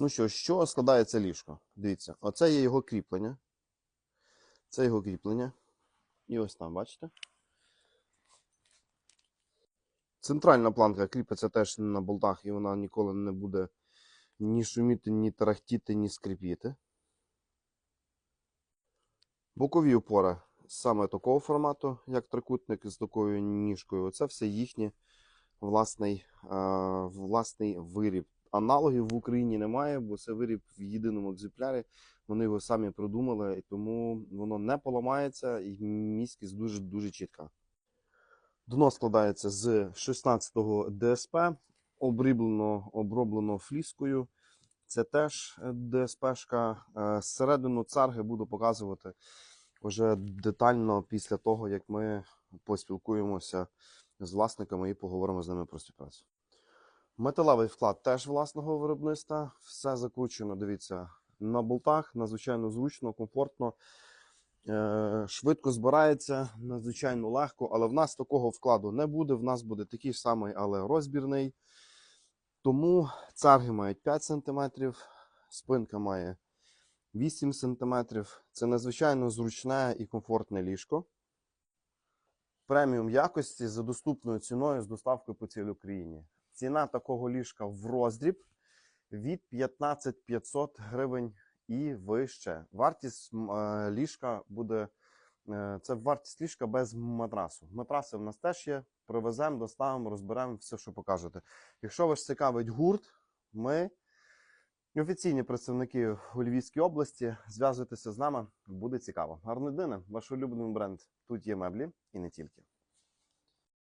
Ну що, з чого складається ліжко? Дивіться, оце є його кріплення. Це його кріплення. І ось там, бачите? Центральна планка кріпиться теж на болтах, і вона ніколи не буде ні шуміти, ні тарахтіти, ні скрипіти. Бокові опори саме такого формату, як трикутник з такою ніжкою. Це все їхній власний, е, власний виріб. Аналогів в Україні немає, бо це виріб в єдиному екземплярі. Вони його самі придумали, і тому воно не поламається, і міськість дуже дуже чітка. Дно складається з 16-го ДСП, обріблено, оброблено фліскою. Це теж ДСПшка. Е, Зсередину царги буду показувати вже детально після того, як ми поспілкуємося з власниками і поговоримо з ними про співпрацю. Металевий вклад теж власного виробництва. Все закручено, дивіться, на болтах, надзвичайно зручно, комфортно, е, швидко збирається, надзвичайно легко, але в нас такого вкладу не буде. В нас буде такий самий, але розбірний. Тому царги мають 5 см, спинка має 8 см. Це надзвичайно зручне і комфортне ліжко. Преміум якості за доступною ціною з доставкою по цілій Україні. Ціна такого ліжка в роздріб від 15 500 гривень і вище. Вартість е, ліжка буде е, це вартість ліжка без матрасу. Матраси в нас теж є. Привеземо, доставимо, розберемо все, що покажете. Якщо вас цікавить гурт, ми офіційні представники у Львівській області. Зв'язуйтеся з нами, буде цікаво. Гарної дни, ваш улюблений бренд. Тут є меблі і не тільки.